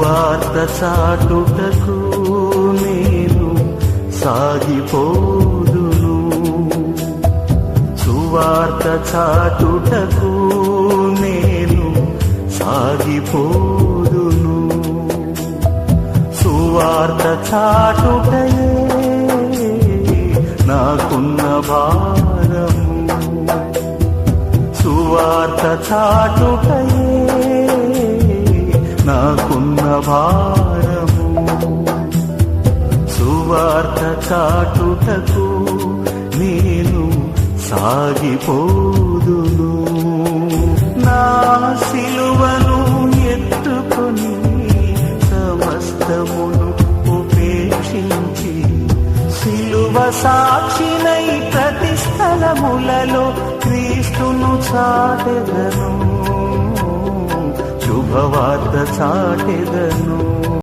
సువార్త చాటుటకు నేను సాగిపోదును. సువార్త చాటుటకు నేను సాగిపోదును. సువార్త చాటుటయే నాకున్న భారము. సువార్త చాటుటయే భారము సువార్త చాటుటకు నేను సాగిపోదును. నా సిలువను ఎత్తుకొని సమస్తమును ఉపేక్షించి సిలువ సాక్షినై ప్రతి స్థలములలో క్రీస్తును చాటెదను. శుభవార్త చాటెదను